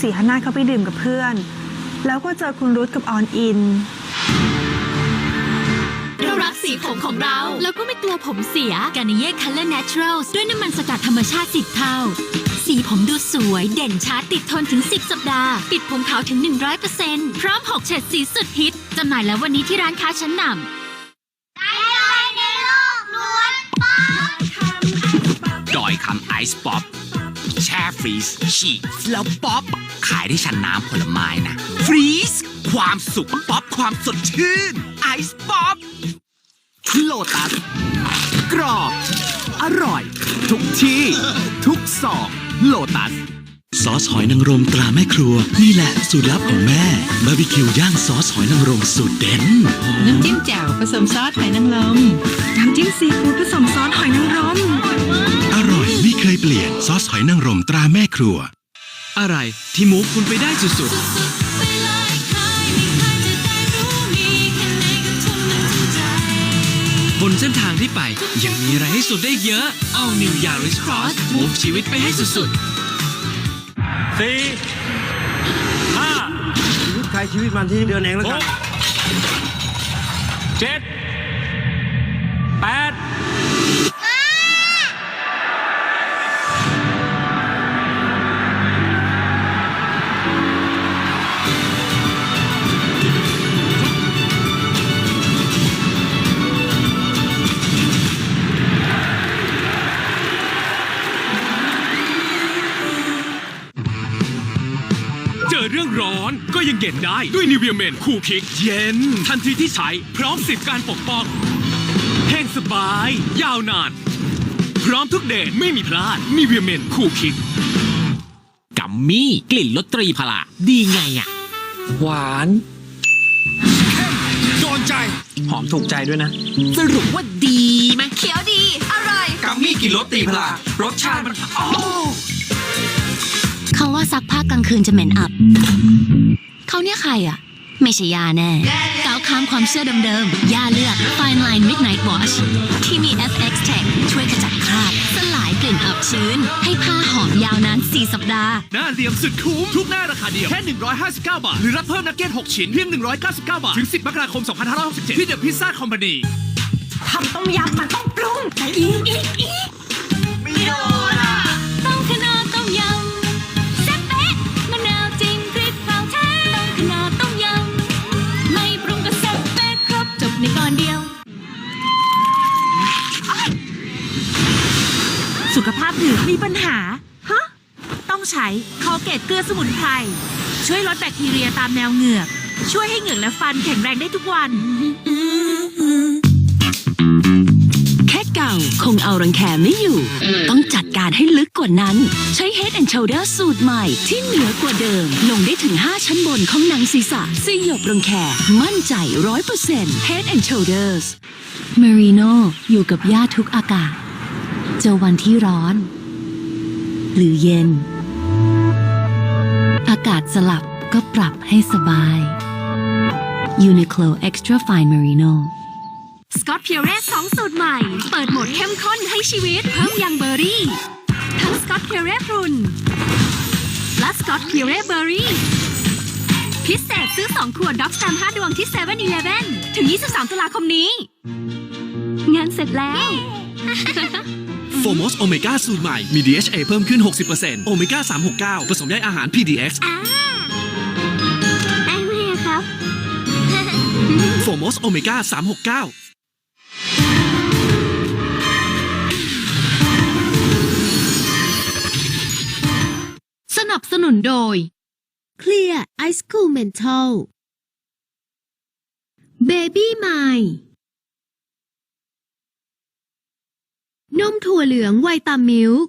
ศรีหนาถเขาไปดื่มกับเพื่อน แล้วก็เจอคุณรุธกับออนอิน เรารักสีผมของเรา แล้วก็ไม่กลัวผมเสียกา r นเย่ Color Naturals ด้วยน้ำมันสกัดธรรมชาติ10เท่า สีผมดูสวย เด่นชัดติดทนถึง 10 สัปดาห์ ปิดผมขาวถึง 100%พร้อม 6 เฉดสีสุดฮิตจำหน่ายแล้ววันนี้ที่ร้านค้าชั้นนำ ดอยคำไอซ์ป๊อป แช่ฟรีซฉีกแล้วป๊อป ขายได้ชั้นน้ำผลไม้นะ ฟรีซความสุขป๊อปความสดชื่น ไอซ์ป๊อปโลตัส กรอบ อร่อย ทุกที่ ทุกซองโลตัส ซอสหอยนางรมตราแม่ครัว นี่แหละสูตรลับของแม่บาร์บีคิวย่างซอสหอยนางรมสูตรเด็ดน้ำจิ้มแจ่วผสมซอสหอยนางรมน้ำจิ้มซีฟู้ดผสมซอสหอยนางรม ราแม่ครัว อะไรที่มูฟคุณไปได้สุดๆ บนเส้นทางที่ไปยังมีอะไรให้สุดได้เยอะ All New Yaris Cross move ชีวิตไปให้สุดๆสี่ห้าชีวิตใครชีวิตมันที่เดือนเองแล้วหกันกเจ็ดแปด เจอเรื่องร้อนก็ยังเย็นได้ด้วยนิวเวียเมนคูคิกเย็น ทันทีที่ใช้พร้อมสิทธิ์การปกป้องแห้งสบาย ยาวนาน พร้อมทุกเดทไม่มีพลาดนิวเวียเมนคูคิกกัมมี่กลิ่นรสตรีพลาดีไงอะหวานโดนใจ หอมถูกใจด้วยนะ สรุปว่าดีไหมเขียวดี อร่อยกัมมี่กินรสตีพลารสชาติมันอ๋อเขาว่าซักผ้า กลางคืนจะเหม็นอับ เขาเนี่ยใครอะ ไม่ใช่ยาแน่ก้าวข้ามความเชื่อเดิมๆยาเลือก Fine Line Midnight Wash ที่มี FX Tech ช่วยขจัดคราบสลายกลิ่นอับชื้น ให้ผ้าหอมยาวนาน 4 สัปดาห์ หน้าเหลี่ยมสุดคุ้ม ทุกหน้าราคาเดียว แค่ 159 บาท หรือรับเพิ่มนักเก็ต 6 ชิ้น เพียง 199 บาท ถึง 10 มกราคม 2567 ที่เดอะพิซซ่าคอมพานีทำต้มยำมันต้องปรุงแต่อีกอีกอีกต้อ สุขภาพเหงือกมีปัญหา ฮะ ต้องใช้คอเกตเกลือสมุนไพร ช่วยลดแบคทีเรียตามแนวเหงือก ช่วยให้เหงือกและฟันแข็งแรงได้ทุกวัน แค่เก่าคงเอารังแคไม่อยู่ ต้องจัดการให้ลึกกว่านั้น ใช้ Head and Shoulder สูตรใหม่ที่เหนือกว่าเดิม ลงได้ถึง 5 ชั้นบนของหนังศีรษะสยบรังแคมั่นใจ 100% Head and Shoulders Merino อยู่กับย่าทุกอากาศ เจอวันที่ร้อน หรือเย็น อากาศสลับก็ปรับให้สบาย Uniqlo Extra Fine Merino สกอตเพียเรสสองสูตรใหม่ เปิดโหมดเข้มข้นให้ชีวิต เพิ่มยังเบอร์รี่ ทั้งสกอตเพียเรสพรุนและสกอตเพียเรสเบอร์รี่ พิเศษซื้อ 2 ขวดด็อกสแตม5ดวงที่7 e เ e ่ e อถึง 23 ตุลาคมนี้ งานเสร็จแล้ว โฟมอสโอเมก้าสูตรใหม่ มี DHA เพิ่มขึ้น 60%โอเมก้า 369 ผสมใยอาหาร PDX อ่าได้ไหมครับโฟมอสโอเมก้า 369สนับสนุนโดย Clear Ice Cool Mental Baby m นมถั่วเหลืองไวตามิลค์